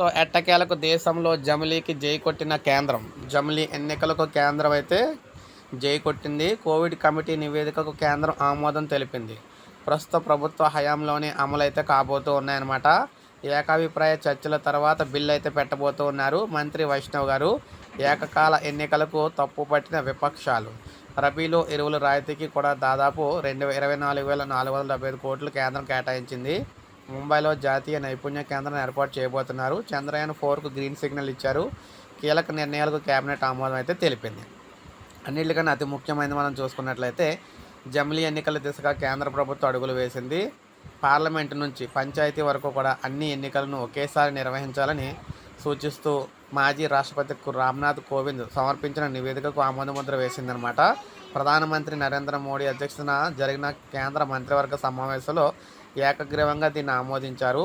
So ఎట్టకేలకు దేశంలో జమిలీకి జై కొట్టిన కేంద్రం? జమిలీ ఎన్నికలకు కేంద్రం అయితే జై కొట్టింది. కోవిడ్ కమిటీ నివేదికకు కేంద్రం ఆమోదం తెలిపింది. ప్రస్తుత ప్రభుత్వ హయాంలోనే అమలు అయితే కాబోతూ ఉన్నాయన్నమాట. ఏకాభిప్రాయ చర్చల తర్వాత బిల్లు అయితే పెట్టబోతూ ఉన్నారు మంత్రి వైష్ణవ్ గారు. ఏకకాల ఎన్నికలకు తప్పు పట్టిన విపక్షాలు. రబీలో ఎరువుల రాయితీకి కూడా దాదాపు రెండు ఇరవై నాలుగు వేల నాలుగు వందల డెబ్బై ఐదు కోట్లు కేంద్రం కేటాయించింది. ముంబైలో జాతీయ నైపుణ్య కేంద్రం ఏర్పాటు చేయబోతున్నారు. చంద్రయాన్ ఫోర్కు గ్రీన్ సిగ్నల్ ఇచ్చారు. కీలక నిర్ణయాలకు కేబినెట్ ఆమోదం అయితే తెలిపింది. అన్నిటికన్నా అతి ముఖ్యమైనది మనం చూసుకున్నట్లయితే జమిలీ ఎన్నికల దిశగా కేంద్ర ప్రభుత్వం అడుగులు వేసింది. పార్లమెంటు నుంచి పంచాయతీ వరకు కూడా అన్ని ఎన్నికలను ఒకేసారి నిర్వహించాలని సూచిస్తూ మాజీ రాష్ట్రపతి రామ్నాథ్ కోవింద్ సమర్పించిన నివేదికకు ఆమోదముద్ర వేసిందనమాట ప్రధానమంత్రి నరేంద్ర మోడీ అధ్యక్షతన జరిగిన కేంద్ర మంత్రివర్గ సమావేశంలో ఏకగ్రీవంగా దీన్ని ఆమోదించారు.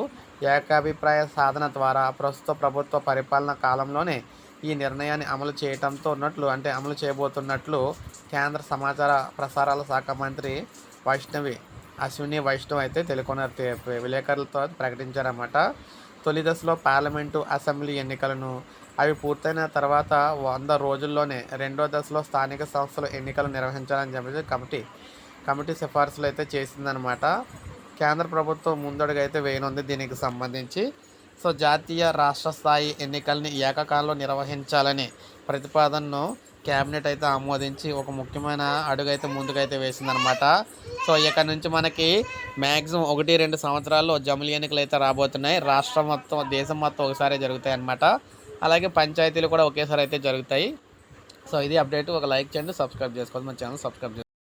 ఏకాభిప్రాయ సాధన ద్వారా ప్రస్తుత ప్రభుత్వ పరిపాలన కాలంలోనే ఈ నిర్ణయాన్ని అమలు చేయటంతో ఉన్నట్లు అంటే అమలు చేయబోతున్నట్లు కేంద్ర సమాచార ప్రసారాల శాఖ మంత్రి వైష్ణవి అశ్విని వైష్ణవ్ అయితే తెలుకొన్నారు విలేకరులతో ప్రకటించారన్నమాట. తొలి దశలో పార్లమెంటు అసెంబ్లీ ఎన్నికలను అవి పూర్తయిన తర్వాత వంద రోజుల్లోనే రెండో దశలో స్థానిక సంస్థల ఎన్నికలు నిర్వహించాలని చెప్పేసి కమిటీ కమిటీ సిఫార్సులు అయితే చేసిందనమాట కేంద్ర ప్రభుత్వం ముందడుగైతే అయితే వేయనుంది దీనికి సంబంధించి. సో జాతీయ రాష్ట్ర స్థాయి ఎన్నికల్ని ఏకకాలంలో నిర్వహించాలని ప్రతిపాదనను క్యాబినెట్ అయితే ఆమోదించి ఒక ముఖ్యమైన అడుగు అయితే ముందుకైతే వేసిందనమాట. సో ఇక్కడ నుంచి మనకి మ్యాక్సిమం ఒకటి రెండు సంవత్సరాల్లో జమిలి ఎన్నికలు అయితే రాబోతున్నాయి. రాష్ట్రం మొత్తం దేశం మొత్తం ఒకసారి జరుగుతాయి అన్నమాట అలాగే పంచాయతీలు కూడా ఒకేసారి అయితే జరుగుతాయి. సో ఇది అప్డేట్. ఒక లైక్ చేయండి సబ్స్క్రైబ్ చేసుకోండి. మన ఛానల్ సబ్స్క్రైబ్